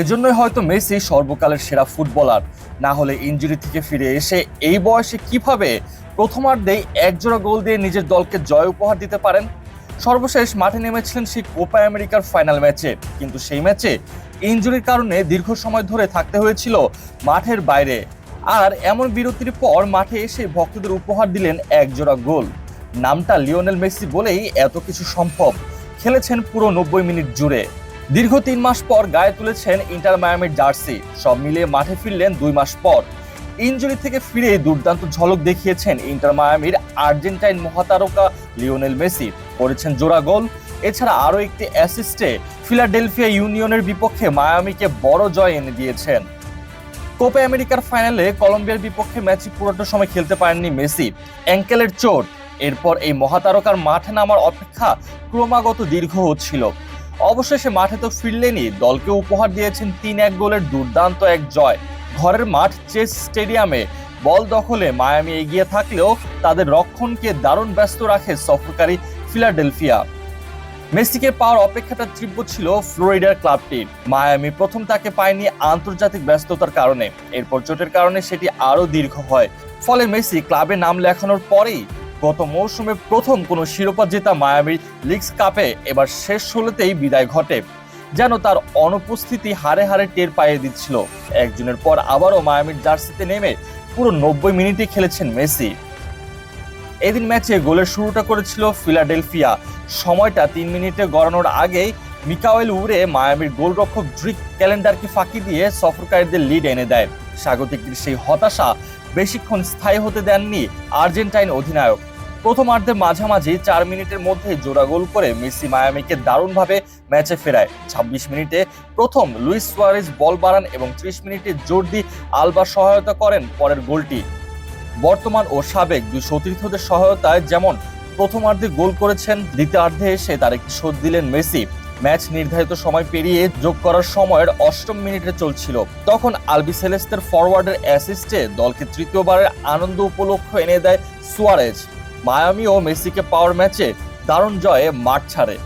এজন্যই হয়তো মেসি সর্বকালের সেরা ফুটবলার। না হলে ইনজুরি থেকে ফিরে এসে এই বয়সে কীভাবে প্রথমার্ধেই একজোড়া গোল দিয়ে নিজের দলকে জয় উপহার দিতে পারেন? সর্বশেষ মাঠে নেমেছিলেন সেই কোপা আমেরিকার ফাইনাল ম্যাচে। কিন্তু সেই ম্যাচে ইনজুরির কারণে দীর্ঘ সময় ধরে থাকতে হয়েছিল মাঠের বাইরে। আর এমন বিরতির পর মাঠে এসে ভক্তদের উপহার দিলেন একজোড়া গোল। নামটা লিওনেল মেসি বলেই এত কিছু সম্ভব। খেলেছেন পুরো নব্বই মিনিট জুড়ে। দীর্ঘ তিন মাস পর গায়ে তুলেছেন ইন্টার মায়ামির জার্সি। সব মিলিয়ে মাঠে ফিরলেন দুই মাস পর। ইনজুরি থেকে ফিরে দুর্দান্ত ঝলক দেখিয়েছেন ইন্টার মায়ামির আর্জেন্টাইন মহাতারকা লিওনেল মেসি। করেছেন জোড়া গোল। এছাড়া আরও একটি অ্যাসিস্টে ফিলাডেলফিয়া ইউনিয়নের বিপক্ষে মায়ামিকে বড় জয় এনে দিয়েছেন। কোপা আমেরিকার ফাইনালে কলম্বিয়ার বিপক্ষে ম্যাচে পুরোটা সময় খেলতে পারেননি মেসি। অ্যাঙ্কেলের চোট। এরপর এই মহাতারকার মাঠে নামার অপেক্ষা ক্রমাগত দীর্ঘ হচ্ছিল। অবশেষে মাঠে তো ফিরলেনই। দলকে উপহার দিয়েছেন তিন এক গোলের দুর্দান্ত এক জয়। ঘরের মাঠ চেস স্টেডিয়ামে বল দখলে মায়ামি এগিয়ে থাকলেও তাদের রক্ষণকে দারুণ ব্যস্ত রাখে সফরকারী ফিলাডেলফিয়া। মেসিকে পাওয়ার অপেক্ষাটা তীব্র ছিল ফ্লোরিডার ক্লাবটির মায়ামি প্রথম তাকে পায়নি আন্তর্জাতিক ব্যস্ততার কারণে। এরপর চোটের কারণে সেটি আরও দীর্ঘ হয়। ফলে মেসি ক্লাবে নাম লেখানোর পরেই গত মৌসুমে প্রথম কোনো শিরোপা জেতা মায়ামির লিগস কাপে এবার শেষ ষোলোতেই বিদায় ঘটে, যেন তার অনুপস্থিতি হারে হারে টের পাইয়ে দিচ্ছিল। একজনের পর আবারও মায়ামির জার্সিতে নেমে পুরো নব্বই মিনিটই খেলেছেন মেসি। এদিন ম্যাচে গোলের শুরুটা করেছিল ফিলাডেলফিয়া। সময়টা তিন মিনিটে গড়ানোর আগেই মিকাওয়েল উড়ে মায়ামির গোলরক্ষক ড্রিক ক্যালেন্ডারকে ফাঁকি দিয়ে সফরকারীদের লিড এনে দেয়। স্বাগতিকদের সেই হতাশা বেশিক্ষণ স্থায়ী হতে দেননি আর্জেন্টাইন অধিনায়ক। প্রথমার্ধের মাঝামাঝি চার মিনিটের মধ্যে জোড়া গোল করে মেসি মায়ামিকে দারুণভাবে ম্যাচে ফেরায়। ছাব্বিশ মিনিটে প্রথম লুইস সুয়ারেজ বল বাড়ান এবং ত্রিশ মিনিটে জোর জোরদি আলবা সহায়তা করেন পরের গোলটি। বর্তমান ও সাবেক দুই সতীর্থদের সহায়তায় যেমন প্রথমার্ধে গোল করেছেন, দ্বিতীয়ার্ধে এসে তার একটি শোধ দিলেন মেসি। ম্যাচ নির্ধারিত সময় পেরিয়ে যোগ করার সময়ের অষ্টম মিনিটে চলছিল। তখন আলবি সেলেস্তের ফরওয়ার্ডের অ্যাসিস্টে দলকে তৃতীয়বারের আনন্দ উপলক্ষ এনে দেয় সুয়ারেজ। মায়ামি ও মেসিকে পাওয়ার ম্যাচে দারুণ জয়ে মাঠ ছাড়ে।